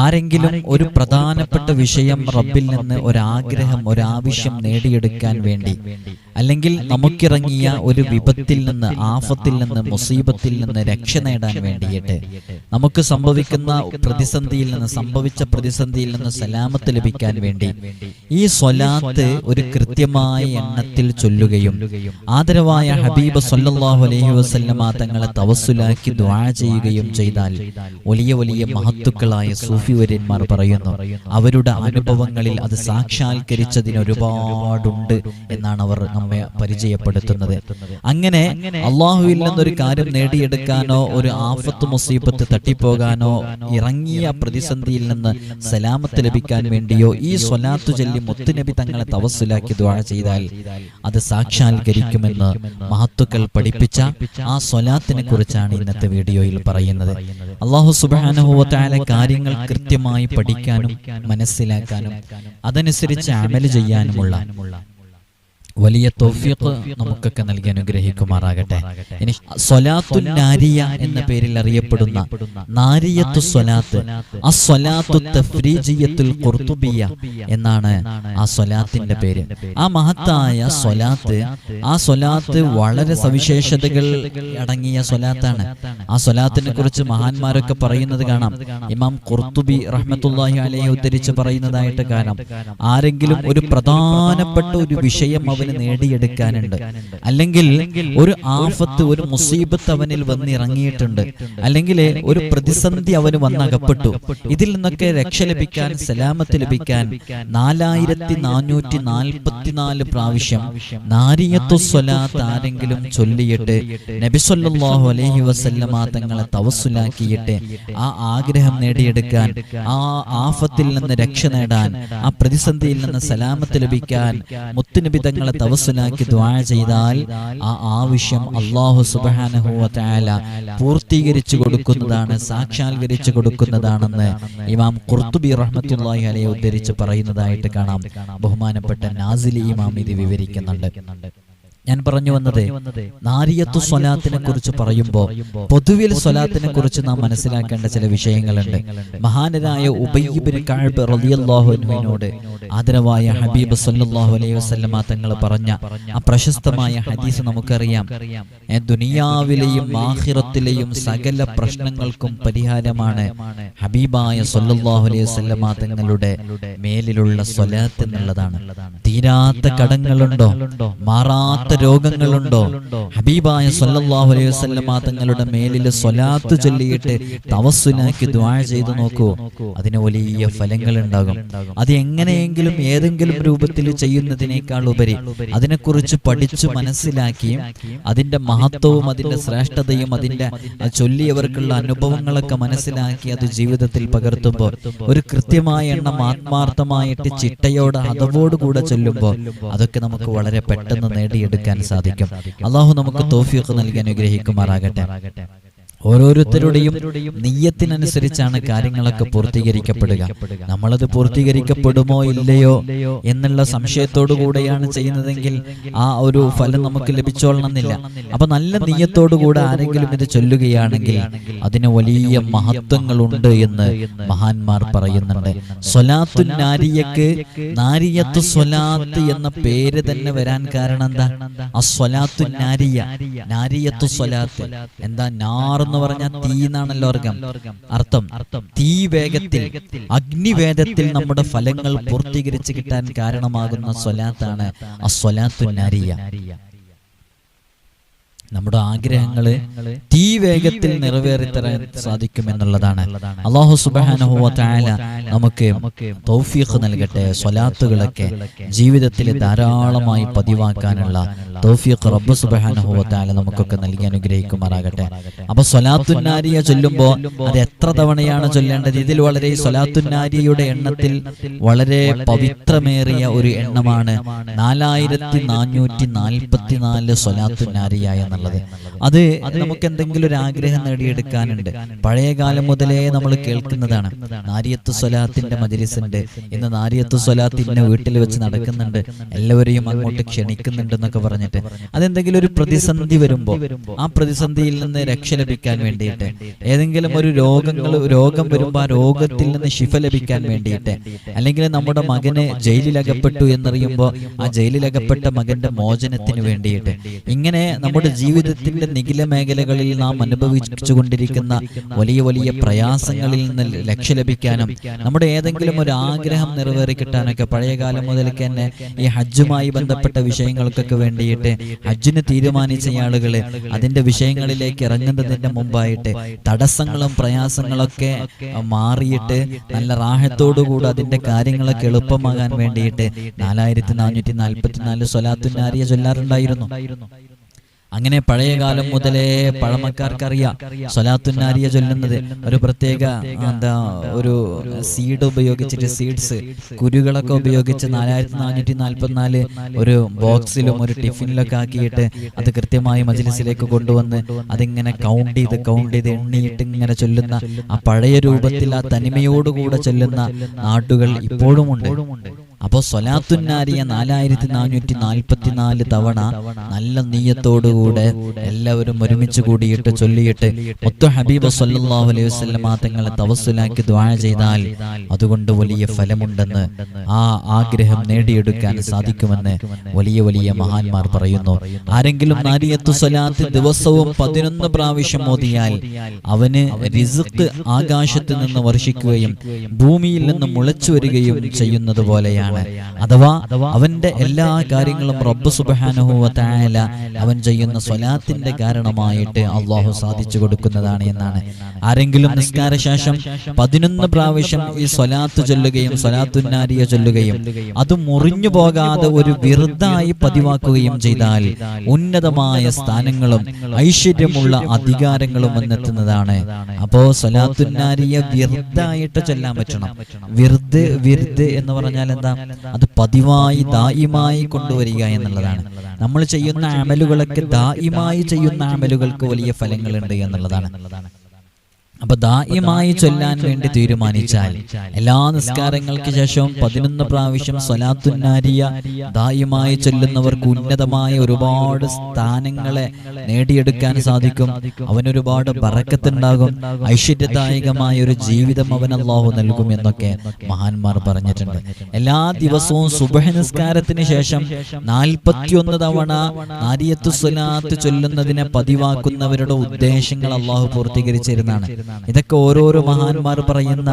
ആരെങ്കിലും ഒരു പ്രധാനപ്പെട്ട വിഷയം റബ്ബിൽ നിന്ന് ഒരാഗ്രഹം ഒരാവശ്യം നേടിയെടുക്കാൻ വേണ്ടി. അല്ലെങ്കിൽ നമുക്കിറങ്ങിയ ഒരു വിപത്തിൽ നിന്ന് ആഫത്തിൽ നിന്ന് മുസീബത്തിൽ നിന്ന് രക്ഷ നേടാൻ വേണ്ടിയിട്ട് നമുക്ക് സംഭവിക്കുന്ന പ്രതിസന്ധിയിൽ നിന്ന് സംഭവിച്ച പ്രതിസന്ധിയിൽ നിന്ന് സലാമത്ത് ലഭിക്കാൻ വേണ്ടി. ഈ സ്വലാത്ത് ഒരു കൃത്യമായ എണ്ണത്തിൽ ചൊല്ലുകയും ആദരവായ ഹബീബ് സൊല്ലാഹു അലൈഹി വസല്ലമ തങ്ങളെ തവസ്സുലാക്കി ദ്വാ ചെയ്യുകയും ചെയ്താൽ വലിയ വലിയ മഹത്തുക്കളായ സൂഫി വര്യന്മാർ പറയുന്നു. അവരുടെ അനുഭവങ്ങളിൽ അത് സാക്ഷാത്കരിച്ചതിന് ഒരുപാടുണ്ട് എന്നാണ് അവർ നമ്മെ പരിചയപ്പെടുത്തുന്നത്. അങ്ങനെ അള്ളാഹുവിൽ നിന്നൊരു കാര്യം നേടിയെടുക്കാനോ ഒരു ആഫത്ത് മുസീബത്ത് തട്ടിപ്പോകാനോ ഇറങ്ങിയ പ്രതിസന്ധിയിൽ നിന്ന് സലാമത്ത് ലഭിക്കാൻ വേണ്ടിയോ ഈ സ്വലാത്തു ചൊല്ലി മുത്തുനബി തങ്ങളെ തവസ്സിലാക്കി ദ്വാഴ ചെയ്താൽ അത് സാക്ഷാത്കരിക്കുമെന്ന് മഹത്തുക്കൾ പഠിപ്പിച്ച ആ സ്വലാത്തിനെ കുറിച്ചാണ് ഇന്നത്തെ വീഡിയോയിൽ പറയുന്നത്. അള്ളാഹു സുബാനുഭവത്തായ കാര്യങ്ങൾ കൃത്യമായി പഠിക്കാനും മനസ്സിലാക്കാനും അതനുസരിച്ച് അമൽ ചെയ്യാനുമുള്ള വലിയ തൗഫീഖ് നമുക്കൊക്കെ നൽകി അനുഗ്രഹിക്കുമാറാകട്ടെ. ഇനി സൊലാത്തു നാരിയ എന്ന പേരിൽ അറിയപ്പെടുന്ന നാരിയത്തു സൊലാത്ത് ആ സൊലാത്തു തഫ്രീജിയത്തുൽ ഖുർത്തുബിയ എന്നാണ് ആ സൊലാത്തിന്റെ പേര്. ആ മഹത്തായ സൊലാത്ത് ആ സൊലാത്ത് വളരെ സവിശേഷതകൾ അടങ്ങിയ സൊലാത്താണ് ആ സൊലാത്തിനെ കുറിച്ച് മഹാന്മാരൊക്കെ പറയുന്നത് കാണാം. ഇമാം ഖുർത്തുബി റഹ്മത്തുള്ളാഹി അലൈഹി ഉദ്ധരിച്ച് പറയുന്നതായിട്ട് കാണാം. ആരെങ്കിലും ഒരു പ്രധാനപ്പെട്ട ഒരു വിഷയം അവന് നേടിയെടുക്കാനുണ്ട്. അല്ലെങ്കിൽ ഒരു ആഫത്ത് ഒരു മുസീബത്ത് അവനിൽ വന്നിറങ്ങിയിട്ടുണ്ട്. അല്ലെങ്കിൽ ഒരു പ്രതിസന്ധി അവന് വന്നകപ്പെട്ടു. ഇതിൽ നിന്നൊക്കെ രക്ഷ ലഭിക്കാൻ സലാമത്ത് ലഭിക്കാൻ നാലായിരത്തി നാനൂറ്റി നാൽപ്പത്തിനാല് പ്രാവശ്യം നാരിയത്തു സ്വലാത്ത് ആരെങ്കിലും ചൊല്ലിയിട്ട് നബിസൊല്ലാഹു അലഹി വസല്ലമ തങ്ങളെ തവസ്സുലാക്കിയിട്ട് ആ ആഗ്രഹം നേടിയെടുക്കാൻ ആ ആഫത്തിൽ നിന്ന് രക്ഷ നേടാൻ ആ പ്രതിസന്ധിയിൽ നിന്ന് സലാമത്ത് ലഭിക്കാൻ മുത്തുനബി തങ്ങളെ തവസ്സുലാക്കി ദ്വാ ചെയ്താൽ ആ ആവശ്യം അള്ളാഹു സുബാനഹുല പൂർത്തീകരിച്ചു കൊടുക്കുന്നതാണ് സാക്ഷാത്കരിച്ചു കൊടുക്കുന്നതാണെന്ന് ഇമാം കുർത്തുബി റഹ്മത്തുള്ളാഹി അലൈഹി ഉദ്ധരിച്ച് പറയുന്നതായിട്ട് കാണാം. ബഹുമാനപ്പെട്ട നാസിലി ഇമാം ഇത് വിവരിക്കുന്നുണ്ട്. ഞാൻ പറഞ്ഞു വന്നത് നാരിയത്തു സ്വലാത്തിനെ കുറിച്ച് പറയുമ്പോൾ പൊതുവിൽ സ്വലാത്തിനെ കുറിച്ച് നാം മനസ്സിലാക്കേണ്ട ചില വിഷയങ്ങളുണ്ട്. മഹാനരായ ഉബയ്യബിന് കാഴ്ബ് റലിയല്ലാഹുവിനോട് ആദരവായ ഹബീബ് സല്ലാഹു അലൈഹി വസല്ലമ തങ്ങൾ പറഞ്ഞ ആ പ്രശസ്തമായ ഹദീസ് നമുക്കറിയാം. ദുനിയാവിലെയും ആഹിറത്തിലെയും സകല പ്രശ്നങ്ങൾക്കും പരിഹാരമാണ് ഹബീബായ സല്ലാഹു അലൈഹി വസല്ലമ തങ്ങളുടെ മേലിലുള്ള സ്വലാത്ത് എന്നുള്ളതാണ്. തീരാത്ത കടങ്ങളുണ്ടോ? മാറാത്ത രോഗങ്ങളുണ്ടോ? ഹബീബായ സൊല്ലാഹു അലൈഹി വസ്ലമ തങ്ങളുടെ മേലിൽ സ്വലാത്ത് ചൊല്ലിയിട്ട് തവസ്സുനാക്കി ദ്വാ ചെയ്തു നോക്കൂ. അതിന് വലിയ ഫലങ്ങൾ ഉണ്ടാകും അത് എങ്ങനെയെങ്കിലും ഏതെങ്കിലും രൂപത്തിൽ ചെയ്യുന്നതിനേക്കാൾ ഉപരി അതിനെക്കുറിച്ച് പഠിച്ചു മനസ്സിലാക്കിയും അതിന്റെ മഹത്വവും അതിന്റെ ശ്രേഷ്ഠതയും അതിന്റെ ചൊല്ലിയവർക്കുള്ള അനുഭവങ്ങളൊക്കെ മനസ്സിലാക്കി അത് ജീവിതത്തിൽ പകർത്തുമ്പോൾ ഒരു കൃത്യമായ എണ്ണം ആത്മാർത്ഥമായിട്ട് ചിട്ടയോട് അതവോടുകൂടെ ചൊല്ലുമ്പോൾ അതൊക്കെ നമുക്ക് വളരെ പെട്ടെന്ന് നേടിയെടുക്കാൻ സാധിക്കും. അള്ളാഹു നമുക്ക് തോഫിയൊക്കെ നൽകി അനുഗ്രഹിക്കുമാറാകട്ടെ. ഓരോരുത്തരുടെയും നെയ്യത്തിനനുസരിച്ചാണ് കാര്യങ്ങളൊക്കെ പൂർത്തീകരിക്കപ്പെടുക. നമ്മളത് പൂർത്തീകരിക്കപ്പെടുമോ ഇല്ലയോ എന്നുള്ള സംശയത്തോടു കൂടെയാണ് ചെയ്യുന്നതെങ്കിൽ ആ ഒരു ഫലം നമുക്ക് ലഭിച്ചോളണമെന്നില്ല. അപ്പൊ നല്ല നെയ്യത്തോടു കൂടെ ആരെങ്കിലും ഇത് ചൊല്ലുകയാണെങ്കിൽ അതിന് വലിയ മഹത്വങ്ങളുണ്ട് എന്ന് മഹാന്മാർ പറയുന്നുണ്ട്. സ്വലാത്തു നാരിയക്ക് നാരിയത്ത് സ്വലാത്ത് എന്ന പേര് തന്നെ വരാൻ കാരണം എന്താ? ആ സ്വലാത്തു നാരിയ. നാരിയത്തു സ്വലാത്ത്. എന്താ നാർ എന്ന് പറഞ്ഞാൽ തീ എന്നാണല്ലോ അർഗം അർത്ഥം. തീ വേഗത്തിൽ അഗ്നിവേദത്തിൽ നമ്മുടെ ഫലങ്ങൾ പൂർത്തീകരിച്ച് കിട്ടാൻ കാരണമാകുന്ന സ്വലാത്താണ് ആ സ്വലാത്തു നാരിയ. നമ്മുടെ ആഗ്രഹങ്ങൾ തീ വേഗത്തിൽ നിറവേറിത്തരാൻ സാധിക്കുമെന്നുള്ളതാണ്. അള്ളാഹു സുബാനുഹുവ താല നമുക്ക് തൗഫീഖ് നൽകട്ടെ സ്വലാത്തുകളൊക്കെ ജീവിതത്തിൽ ധാരാളമായി പതിവാക്കാനുള്ള തൗഫീഖ് റബ്ബ് സുബാനുഹുവ താല നമുക്കൊക്കെ നൽകി അനുഗ്രഹിക്കുമാറാകട്ടെ. അപ്പൊ സ്വലാത്തുന്നാരിയ ചൊല്ലുമ്പോൾ അത് എത്ര തവണയാണ് ചൊല്ലേണ്ടത്? ഇതിൽ വളരെ സ്വലാത്തുന്നാരിയുടെ എണ്ണത്തിൽ വളരെ പവിത്രമേറിയ ഒരു എണ്ണമാണ് നാലായിരത്തി നാനൂറ്റി നാൽപ്പത്തിനാല് സ്വലാത്തുന്നാരിയ എന്നുള്ളത് അത് നമുക്ക് എന്തെങ്കിലും ഒരു ആഗ്രഹം നേടിയെടുക്കാനുണ്ട്. പഴയ കാലം മുതലേ നമ്മൾ കേൾക്കുന്നതാണ്. നാരിയത്ത് സ്വലാത്തിന്റെ മജലിസുണ്ട്. ഇന്ന് നാരിയത്ത് സ്വലാത്ത് ഇന്ന വീട്ടിൽ വെച്ച് നടക്കുന്നുണ്ട്. എല്ലാവരെയും അങ്ങോട്ട് ക്ഷണിക്കുന്നുണ്ട് എന്നൊക്കെ പറഞ്ഞിട്ട് അതെന്തെങ്കിലും ഒരു പ്രതിസന്ധി വരുമ്പോൾ ആ പ്രതിസന്ധിയിൽ നിന്ന് രക്ഷ ലഭിക്കാൻ വേണ്ടിയിട്ട് ഏതെങ്കിലും ഒരു രോഗങ്ങൾ രോഗം വരുമ്പോൾ ആ രോഗത്തിൽ നിന്ന് ശിഫ ലഭിക്കാൻ വേണ്ടിയിട്ട് അല്ലെങ്കിൽ നമ്മുടെ മകന് ജയിലിലകപ്പെട്ടു എന്നറിയുമ്പോൾ ആ ജയിലിൽ അകപ്പെട്ട മകന്റെ മോചനത്തിന് വേണ്ടിയിട്ട്. ഇങ്ങനെ നമ്മുടെ ജീവിതത്തിന്റെ നിഖില മേഖലകളിൽ നാം അനുഭവിച്ചു കൊണ്ടിരിക്കുന്ന വലിയ വലിയ പ്രയാസങ്ങളിൽ നിന്ന് ലക്ഷ്യ ലഭിക്കാനും നമ്മുടെ ഏതെങ്കിലും ഒരു ആഗ്രഹം നിറവേറി കിട്ടാനൊക്കെ പഴയ കാലം മുതൽക്ക് തന്നെ ഈ ഹജ്ജുമായി ബന്ധപ്പെട്ട വിഷയങ്ങൾക്കൊക്കെ വേണ്ടിയിട്ട് ഹജ്ജിന് തീരുമാനിച്ച ആളുകൾ അതിന്റെ വിഷയങ്ങളിലേക്ക് ഇറങ്ങുന്നതിന്റെ മുമ്പായിട്ട് തടസ്സങ്ങളും പ്രയാസങ്ങളൊക്കെ മാറിയിട്ട് നല്ല റാഹത്തോടുകൂടി അതിന്റെ കാര്യങ്ങളൊക്കെ എളുപ്പമാകാൻ വേണ്ടിയിട്ട് നാലായിരത്തി നാനൂറ്റി നാൽപ്പത്തിനാല് സ്വലാത്തുനാരിയ ചൊല്ലാറുണ്ടായിരുന്നു. അങ്ങനെ പഴയ കാലം മുതലേ പഴമക്കാർക്കറിയാം. സൊലാത്തുന്നാരിയ ചൊല്ലുന്നത് ഒരു പ്രത്യേക എന്താ ഒരു സീഡ് ഉപയോഗിച്ചിട്ട് സീഡ്സ് കുരുകളൊക്കെ ഉപയോഗിച്ച് നാലായിരത്തി നാനൂറ്റി നാൽപ്പത്തിനാല് ഒരു ബോക്സിലും ഒരു ടിഫിനിലൊക്കെ ആക്കിയിട്ട് അത് കൃത്യമായി മജിലിസിലേക്ക് കൊണ്ടുവന്ന് അതിങ്ങനെ കൗണ്ട് ചെയ്ത് കൗണ്ട് ചെയ്ത് എണ്ണിയിട്ട് ഇങ്ങനെ ചൊല്ലുന്ന ആ പഴയ രൂപത്തിൽ ആ തനിമയോടുകൂടെ ചൊല്ലുന്ന നാട്ടുകൾ ഇപ്പോഴുമുണ്ട്. അപ്പോൾ സ്വലാത്തുന്നാരിയ നാലായിരത്തി നാനൂറ്റി നാൽപ്പത്തിനാല് തവണ നല്ല നീയത്തോടുകൂടെ എല്ലാവരും ഒരുമിച്ച് കൂടിയിട്ട് ചൊല്ലിയിട്ട് മുത്തു ഹബീബ് സല്ലാഹു അലൈഹി വസല്ലമ തങ്ങളെ തവസ്സുലാക്കി ദ്വാഴ ചെയ്താൽ അതുകൊണ്ട് വലിയ ഫലമുണ്ടെന്ന് ആ ആഗ്രഹം നേടിയെടുക്കാൻ സാധിക്കുമെന്ന് വലിയ വലിയ മഹാന്മാർ പറയുന്നു. ആരെങ്കിലും നാരിയത്തു സ്വലാത്ത് ദിവസവും പതിനൊന്ന് പ്രാവശ്യം ഓതിയാൽ അവന് റിസത്ത് ആകാശത്ത് നിന്ന് വർഷിക്കുകയും ഭൂമിയിൽ നിന്ന് മുളച്ചു വരികയും ചെയ്യുന്നത് പോലെയാണ്. അഥവാ അവന്റെ എല്ലാ കാര്യങ്ങളും റബ്ബ് സുബാനുഹുവ തായാല അവൻ ചെയ്യുന്ന സ്വലാത്തിന്റെ കാരണമായിട്ട് അള്ളാഹു സാധിച്ചു കൊടുക്കുന്നതാണ് എന്നാണ്. ആരെങ്കിലും നിസ്കാര ശേഷം പതിനൊന്ന് പ്രാവശ്യം ഈ സ്വലാത്ത് ചൊല്ലുകയും സ്വലാത്തുന്നാരിയ ചൊല്ലുകയും അത് മുറിഞ്ഞു പോകാതെ ഒരു വെറുതായി പതിവാക്കുകയും ചെയ്താൽ ഉന്നതമായ സ്ഥാനങ്ങളും ഐശ്വര്യമുള്ള അധികാരങ്ങളും വന്നെത്തുന്നതാണ് അപ്പോ സ്വലാത്തുന്നാരിയ വിറുതായിട്ട് ചൊല്ലാൻ പറ്റണം. വിറുത് വിറുത് എന്ന് പറഞ്ഞാൽ എന്താ? അത് പതിവായി ദായിമായി കൊണ്ടുവരിക എന്നുള്ളതാണ്. നമ്മൾ ചെയ്യുന്ന അമലുകളൊക്കെ ദായിമായി ചെയ്യുന്ന അമലുകൾക്ക് വലിയ ഫലങ്ങളുണ്ട് എന്നുള്ളതാണ്. അപ്പൊ ദായമായി ചൊല്ലാൻ വേണ്ടി തീരുമാനിച്ചാൽ എല്ലാ നിസ്കാരങ്ങൾക്ക് ശേഷവും പതിനൊന്ന് പ്രാവശ്യം സ്വലാത്തുന്നാരിയ ദായമായി ചൊല്ലുന്നവർക്ക് ഉന്നതമായ ഒരുപാട് സ്ഥാനങ്ങളെ നേടിയെടുക്കാൻ സാധിക്കും. അവനൊരുപാട് പറക്കത്തുണ്ടാകും ഐശ്വര്യദായകമായ ഒരു ജീവിതം അവൻ അള്ളാഹു നൽകും എന്നൊക്കെ മഹാന്മാർ പറഞ്ഞിട്ടുണ്ട്. എല്ലാ ദിവസവും സുബഹ നിസ്കാരത്തിന് ശേഷം നാൽപ്പത്തിയൊന്ന് തവണ നാരിയത്തു സ്വലാത്ത് ചൊല്ലുന്നതിനെ പതിവാക്കുന്നവരുടെ ഉദ്ദേശങ്ങൾ അള്ളാഹു പൂർത്തീകരിച്ചിരുന്നതാണ്. ഇതൊക്കെ ഓരോരോ മഹാന്മാർ പറയുന്ന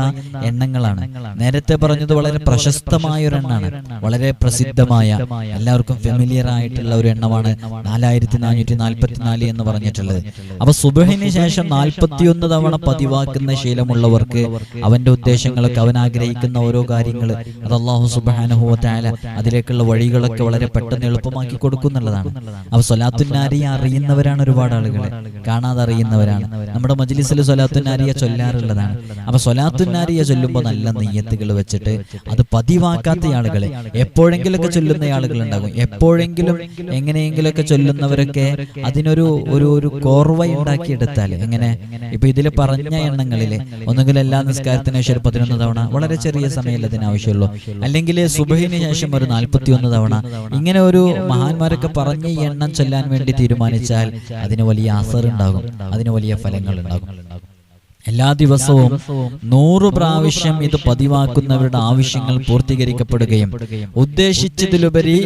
എണ്ണങ്ങളാണ്. നേരത്തെ പറഞ്ഞത് വളരെ പ്രശസ്തമായ ഒരു എണ്ണാണ്. വളരെ പ്രസിദ്ധമായ എല്ലാവർക്കും ഫെമിലിയർ ആയിട്ടുള്ള ഒരു എണ്ണമാണ് നാലായിരത്തി നാനൂറ്റി നാൽപ്പത്തിനാല് എന്ന് പറഞ്ഞിട്ടുള്ളത്. അപ്പൊ സുബഹിന് ശേഷം നാൽപ്പത്തിയൊന്ന് തവണ പതിവാക്കുന്ന ശീലമുള്ളവർക്ക് അവന്റെ ഉദ്ദേശങ്ങളൊക്കെ അവൻ ആഗ്രഹിക്കുന്ന ഓരോ കാര്യങ്ങൾ അത് അള്ളാഹു സുബാനുഭവത്തായ അതിലേക്കുള്ള വഴികളൊക്കെ വളരെ പെട്ടെന്ന് എളുപ്പമാക്കി കൊടുക്കുന്നുള്ളതാണ് അപ്പൊ സൊലാത്തുനാരി അറിയുന്നവരാണ് ഒരുപാട് ആളുകൾ കാണാതെ അറിയുന്നവരാണ് നമ്മുടെ മജ്ലിസിൽ സ്വലാത്തുന്നാരിയ ചൊല്ലാറുള്ളതാണ്. അപ്പൊ സ്വലാത്തുന്നാരിയ ചൊല്ലുമ്പോൾ നല്ല നെയ്യത്തുകൾ വെച്ചിട്ട് അത് പതിവാക്കാത്ത ആളുകളെ എപ്പോഴെങ്കിലൊക്കെ ചൊല്ലുന്ന ആളുകൾ ഉണ്ടാകും എപ്പോഴെങ്കിലും എങ്ങനെയെങ്കിലൊക്കെ ചൊല്ലുന്നവരൊക്കെ അതിനൊരു ഒരു ഒരു കോർവ ഉണ്ടാക്കിയെടുത്താൽ എങ്ങനെ? ഇപ്പൊ ഇതിൽ പറഞ്ഞ എണ്ണങ്ങളിൽ ഒന്നുകിൽ എല്ലാ നിസ്കാരത്തിന് ശേഷം പതിനൊന്ന് തവണ വളരെ ചെറിയ സമയം ഇതിനാവശ്യമുള്ളൂ. അല്ലെങ്കിൽ സുബഹിന് ശേഷം ഒരു നാൽപ്പത്തിയൊന്ന് തവണ ഇങ്ങനെ ഒരു മഹാന്മാരൊക്കെ പറഞ്ഞ എണ്ണം ചൊല്ലാൻ വേണ്ടി തീരുമാനിച്ചാൽ അതിന് വലിയ അസർ ഉണ്ടാകും അതിന് വലിയ ഫലങ്ങൾ ഉണ്ടാകും എല്ലാ ദിവസവും നൂറ് പ്രാവശ്യം ഇത് പതിവാക്കുന്നവരുടെ ആവശ്യങ്ങൾ പൂർത്തീകരിക്കപ്പെടുകയും ഉദ്ദേശിച്ചതിലുപരി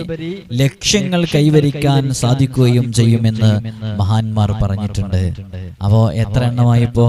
ലക്ഷ്യങ്ങൾ കൈവരിക്കാൻ സാധിക്കുകയും ചെയ്യുമെന്ന് മഹാന്മാർ പറഞ്ഞിട്ടുണ്ട്. അപ്പോ എത്ര എണ്ണമായി ഇപ്പോ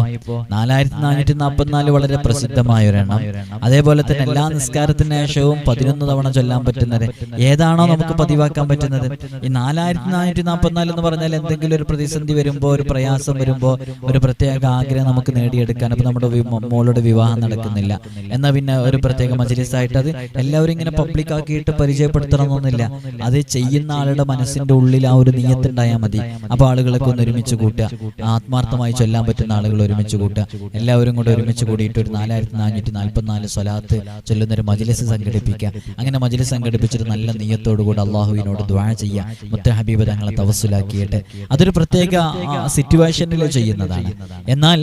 നാലായിരത്തി നാനൂറ്റി നാൽപ്പത്തിനാല് വളരെ പ്രസിദ്ധമായ ഒരു ഒരെണ്ണം. അതേപോലെ തന്നെ എല്ലാ നിസ്കാരത്തിന് ശേഷവും പതിനൊന്ന് തവണ ചൊല്ലാൻ പറ്റുന്നത് ഏതാണോ നമുക്ക് പതിവാക്കാൻ പറ്റുന്നത്? ഈ നാലായിരത്തി നാനൂറ്റി നാൽപ്പത്തിനാല് എന്ന് പറഞ്ഞാൽ എന്തെങ്കിലും ഒരു പ്രതിസന്ധി വരുമ്പോ ഒരു പ്രയാസം വരുമ്പോ ഒരു പ്രത്യേക ആഗ്രഹം നമുക്ക് നേടിയെടുക്കാൻ നേടിയെടുക്കാൻ അപ്പോൾ നമ്മുടെ മോളുടെ വിവാഹം നടക്കുന്നില്ല. എന്നാ പിന്നെ ഒരു പ്രത്യേക മജലിസായിട്ട് അത് എല്ലാവരും ഇങ്ങനെ പബ്ലിക് ആക്കിയിട്ട് പരിചയപ്പെടുത്തണമെന്നൊന്നുമില്ല. അത് ചെയ്യുന്ന ആളുടെ മനസ്സിന്റെ ഉള്ളിൽ ആ ഒരു നീയത്തുണ്ടായാൽ മതി. അപ്പൊ ആളുകളൊക്കെ ഒന്ന് ഒരുമിച്ച് കൂട്ടുക. ആത്മാർത്ഥമായി ചൊല്ലാൻ പറ്റുന്ന ആളുകൾ ഒരുമിച്ച് കൂട്ടുക. എല്ലാവരും കൂടെ ഒരുമിച്ച് കൂടിയിട്ട് ഒരു നാലായിരത്തി നാനൂറ്റി നാൽപ്പത്തിനാല് സ്വലാത്ത് ചൊല്ലുന്ന ഒരു മജിലിസ് സംഘടിപ്പിക്കുക. അങ്ങനെ മജിലിസ് സംഘടിപ്പിച്ചിട്ട് നല്ല നീയത്തോടു കൂടെ അള്ളാഹുവിനോട് ദ്വാ ചെയ്യുക. മുത്ത ഹബീബ് തങ്ങളെ തവസ്സിലാക്കിയിട്ട്. അതൊരു പ്രത്യേക സിറ്റുവേഷനിൽ ചെയ്യുന്നതാണ്. എന്നാൽ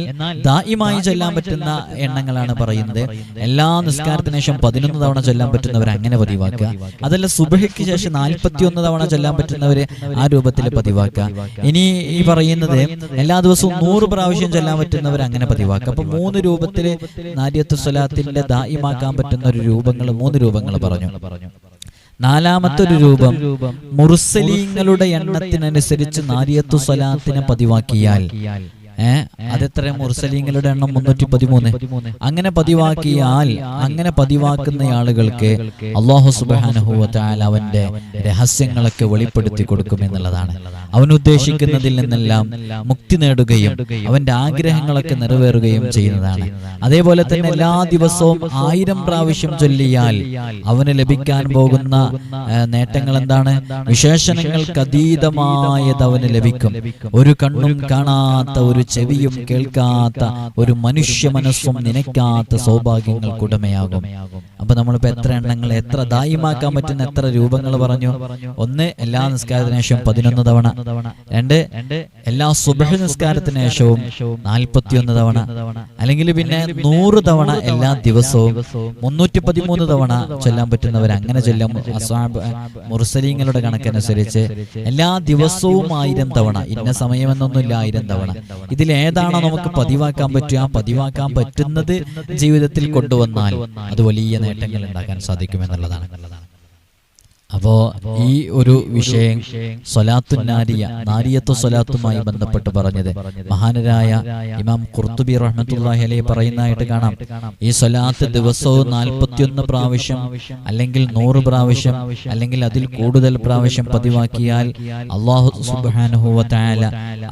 ദായിമായി ചൊല്ലാൻ പറ്റുന്ന എണ്ണങ്ങളാണ് പറയുന്നത്. എല്ലാ നിസ്കാരത്തിന് ശേഷം പതിനൊന്ന് തവണ ചൊല്ലാൻ പറ്റുന്നവർ അങ്ങനെ പതിവാക്കുക. അതല്ല സുബഹയ്ക്ക് ശേഷം നാൽപ്പത്തിയൊന്ന് തവണ ചൊല്ലാൻ പറ്റുന്നവര് ആ രൂപത്തിൽ പതിവാക്കുക. ഇനി ഈ പറയുന്നത് എല്ലാ ദിവസവും നൂറ് പ്രാവശ്യം ചൊല്ലാൻ പറ്റുന്നവർ അങ്ങനെ പതിവാക്കുക. അപ്പൊ മൂന്ന് രൂപത്തിൽ നാരിയത്ത് സ്വലാത്തിന്റെ ദായിമാക്കാൻ പറ്റുന്ന ഒരു രൂപങ്ങൾ മൂന്ന് രൂപങ്ങൾ പറഞ്ഞു. നാലാമത്തെ ഒരു രൂപം മുർസലീങ്ങളുടെ എണ്ണത്തിനനുസരിച്ച് നാരിയത്തു സ്വലാത്തിനെ പതിവാക്കിയാൽ. അതെത്ര മുർസലീങ്ങളുടെ എണ്ണം? മുന്നൂറ്റി പതിമൂന്ന് അങ്ങനെ പതിവാക്കിയാൽ അങ്ങനെ പതിവാക്കുന്ന ആളുകൾക്ക് അള്ളാഹു സുബാനുഭവത്താൽ അവന്റെ രഹസ്യങ്ങളൊക്കെ വെളിപ്പെടുത്തി കൊടുക്കും എന്നുള്ളതാണ്. അവൻ ഉദ്ദേശിക്കുന്നതിൽ നിന്നെല്ലാം മുക്തി നേടുകയും അവന്റെ ആഗ്രഹങ്ങളൊക്കെ നിറവേറുകയും ചെയ്യുന്നതാണ്. അതേപോലെ തന്നെ എല്ലാ ദിവസവും ആയിരം പ്രാവശ്യം ചൊല്ലിയാൽ അവന് ലഭിക്കാൻ പോകുന്ന നേട്ടങ്ങൾ എന്താണ് വിശേഷണങ്ങൾക്ക് അതീതമായത് അവന് ലഭിക്കും. ഒരു കണ്ണും കാണാത്ത ഒരു ചെവിയും കേൾക്കാത്ത ഒരു മനുഷ്യ മനസ്സും നനയ്ക്കാത്ത സൗഭാഗ്യങ്ങൾക്കുടമയാകും അപ്പൊ നമ്മളിപ്പോ എത്ര എണ്ണങ്ങൾ എത്ര ദായിമാക്കാൻ പറ്റുന്ന എത്ര രൂപങ്ങൾ പറഞ്ഞു? ഒന്ന് എല്ലാ നിസ്കാരത്തിനു ശേഷം പതിനൊന്ന് തവണ. രണ്ട് എല്ലാ സുബഹ നിസ്കാരത്തിന് ശേഷവും നാൽപ്പത്തിയൊന്ന് തവണ. അല്ലെങ്കിൽ പിന്നെ നൂറ് തവണ എല്ലാ ദിവസവും മുന്നൂറ്റി പതിമൂന്ന് തവണ ചൊല്ലാൻ പറ്റുന്നവർ അങ്ങനെ ചൊല്ലാം. മുർസലീങ്ങളുടെ കണക്കനുസരിച്ച് എല്ലാ ദിവസവും ആയിരം തവണ. ഇന്ന സമയമെന്നൊന്നുമില്ല ആയിരം തവണ. ഇതിൽ ഏതാണോ നമുക്ക് പതിവാക്കാൻ പറ്റുക. ആ പതിവാക്കാൻ പറ്റുന്നത് ജീവിതത്തിൽ കൊണ്ടുവന്നാൽ അത് വലിയ നേട്ടങ്ങൾ ഉണ്ടാക്കാൻ സാധിക്കുമെന്നുള്ളതാണ്. അപ്പോ ഈ ഒരു വിഷയം സൊലാത്തു നാരിയ നാരിയത്വ സൊലാത്തുമായി ബന്ധപ്പെട്ട് പറഞ്ഞത്. മഹാനരായ ഇമാം കുർത്തുബി റഹ്മത്തുള്ളാഹി അലൈഹി പറയുന്നതായിട്ട് കാണാം. ഈ സൊലാത്ത് ദിവസവും നാൽപ്പത്തിയൊന്ന് പ്രാവശ്യം അല്ലെങ്കിൽ നൂറ് പ്രാവശ്യം അല്ലെങ്കിൽ അതിൽ കൂടുതൽ പ്രാവശ്യം പതിവാക്കിയാൽ അള്ളാഹു സുബ്ഹാനഹു തആല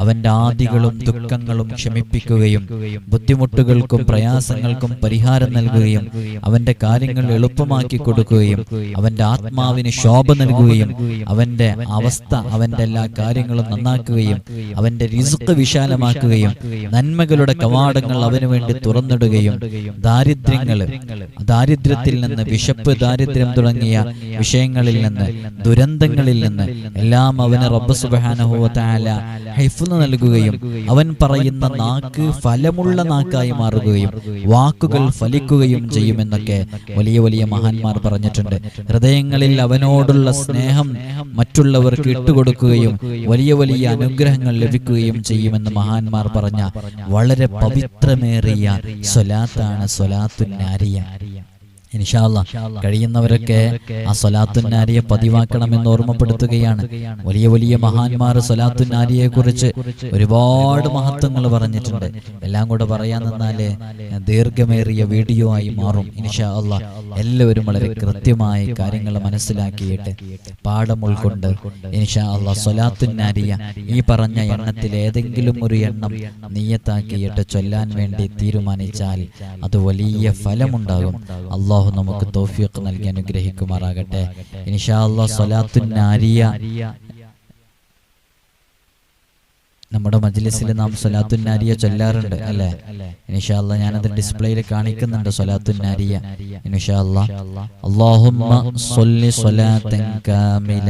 അവന്റെ ആദികളും ദുഃഖങ്ങളും ക്ഷമിപ്പിക്കുകയും ബുദ്ധിമുട്ടുകൾക്കും പ്രയാസങ്ങൾക്കും പരിഹാരം നൽകുകയും അവന്റെ കാര്യങ്ങൾ എളുപ്പമാക്കി കൊടുക്കുകയും അവന്റെ ആത്മാവിന് ശോഭ നൽകുകയും അവന്റെ അവസ്ഥ അവന്റെ എല്ലാ കാര്യങ്ങളും നന്നാക്കുകയും അവന്റെ റിസുക്ക് വിശാലമാക്കുകയും നന്മകളുടെ കവാടങ്ങൾ അവന് വേണ്ടി തുറന്നിടുകയും ദാരിദ്ര്യങ്ങൾ ദാരിദ്ര്യത്തിൽ നിന്ന് വിശപ്പ് ദാരിദ്ര്യം തുടങ്ങിയ വിഷയങ്ങളിൽ നിന്ന് ദുരന്തങ്ങളിൽ നിന്ന് എല്ലാം അവന് റബ്ബ് സുബാനഹുല ഹൈഫുന്ന് നൽകുകയും അവൻ പറയുന്ന നാക്ക് ഫലമുള്ള നാക്കായി മാറുകയും വാക്കുകൾ ഫലിക്കുകയും ചെയ്യുമെന്നൊക്കെ വലിയ വലിയ മഹാന്മാർ പറഞ്ഞിട്ടുണ്ട്. ഹൃദയങ്ങളിൽ അവനോടുള്ള സ്നേഹം മറ്റുള്ളവർക്ക് ഇട്ടുകൊടുക്കുകയും വലിയ വലിയ അനുഗ്രഹങ്ങൾ ലഭിക്കുകയും ചെയ്യുമെന്ന് മഹാന്മാർ പറഞ്ഞ വളരെ പവിത്രമേറിയ സ്വലാത്താണ് സ്വലാത്തുന്നാരിയ ഇൻഷാല്ല കഴിയുന്നവരൊക്കെ ആ സ്വലാത്തുന്നാരിയെ പതിവാക്കണമെന്ന് ഓർമ്മപ്പെടുത്തുകയാണ്. വലിയ വലിയ മഹാന്മാർ സ്വലാത്തുന്നാരിയെ കുറിച്ച് ഒരുപാട് മഹത്വങ്ങൾ പറഞ്ഞിട്ടുണ്ട്. എല്ലാം കൂടെ പറയാൻ നിന്നാൽ ദീർഘമേറിയ വീഡിയോ ആയി മാറും. ഇൻഷാ അല്ല എല്ലാവരും വളരെ കൃത്യമായി കാര്യങ്ങൾ മനസ്സിലാക്കിയിട്ട് പാഠം ഉൾക്കൊണ്ട് ഇൻഷാ അല്ല സ്വലാത്തുന്നാരിയ ഈ പറഞ്ഞ എണ്ണത്തിൽ ഏതെങ്കിലും ഒരു എണ്ണം നീയത്താക്കിയിട്ട് ചൊല്ലാൻ വേണ്ടി തീരുമാനിച്ചാൽ അത് വലിയ ഫലമുണ്ടാകും. അള്ളാഹു നമുക്ക് തോഫിയൊക്കെ നൽകി അനുഗ്രഹിക്കുമാറാകട്ടെ. ഇൻഷാ നമ്മുടെ മജ്ലിസിൽ നാം സ്വലാത്തുന്നാരിയ ചൊല്ലാറുണ്ട് അല്ലേ? ഇൻഷാല്ല ഞാനത് ഡിസ്പ്ലേയിൽ കാണിക്കുന്നുണ്ട് സ്വലാത്തുന്നാരിയ ഇൻഷാല്ല അല്ലാഹുമ്മ സ്വല്ലി സൊലാത്തൻ കാമില.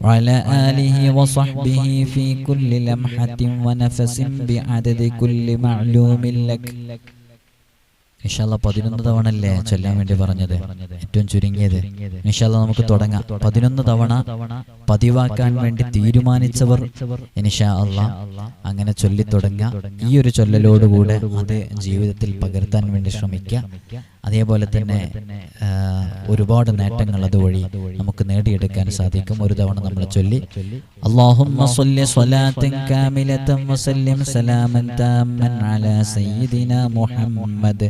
وعلى آله وصحبه في كل لمحة ونفس بعدد كل معلوم لك നിഷാല്ല പതിനൊന്ന് തവണ അല്ലേ ചൊല്ലാൻ വേണ്ടി പറഞ്ഞത് ഏറ്റവും ചുരുങ്ങിയത് നിഷാല്ല നമുക്ക് തുടങ്ങാം പതിനൊന്ന് തവണ പതിവാക്കാൻ വേണ്ടി തീരുമാനിച്ചവർ നിഷാ അല്ല അങ്ങനെ ചൊല്ലി തുടങ്ങാം ഈ ഒരു ചൊല്ലലോടുകൂടെ അത് ജീവിതത്തിൽ പകർത്താൻ വേണ്ടി ശ്രമിക്കുക അതേപോലെ തന്നെ ഒരുപാട് നേട്ടങ്ങൾ അതുവഴി നമുക്ക് നേടിയെടുക്കാൻ സാധിക്കും. ഒരു തവണ നമ്മൾ ചൊല്ലി. സ്വലാത്തൻ കാമിലതൻ വസല്ലിം സലാമൻ താമൻ അലാ സയ്യിദിന മുഹമ്മദ്.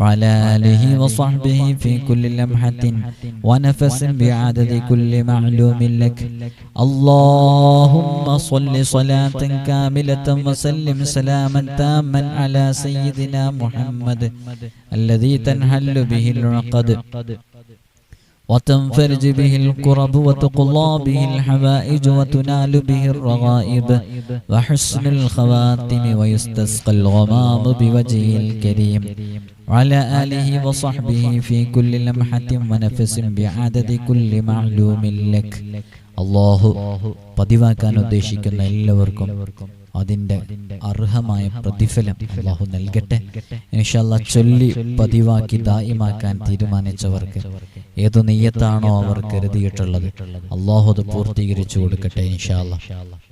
وعلى آله وصحبه في كل لمحة. ونفس بعدد كل معلوم لك. اللهم صل صلاة كاملة وسلم سلاما تاما على سيدنا محمد الذي تنحل به العقد وتنفرج به الكرب وتقضى به الحوائج وتنال به الرغائب. وحسن الخواتم ويستسقى الغمام بوجهه الكريم. وعلى آله وصحبه في كل لمحة ونفس بعدد كل معلوم لك അള്ളാഹു പതിവാക്കാൻ ഉദ്ദേശിക്കുന്ന എല്ലാവർക്കും അതിന്റെ അർഹമായ പ്രതിഫലം അള്ളാഹു നൽകട്ടെ ഇൻഷാല്ല ചൊല്ലി പതിവാക്കി ദായിമാക്കാൻ തീരുമാനിച്ചവർക്ക് ഏതു നെയ്യത്താണോ അവർ കരുതിയിട്ടുള്ളത് അള്ളാഹു അത് പൂർത്തീകരിച്ചു കൊടുക്കട്ടെ ഇൻഷാല്ല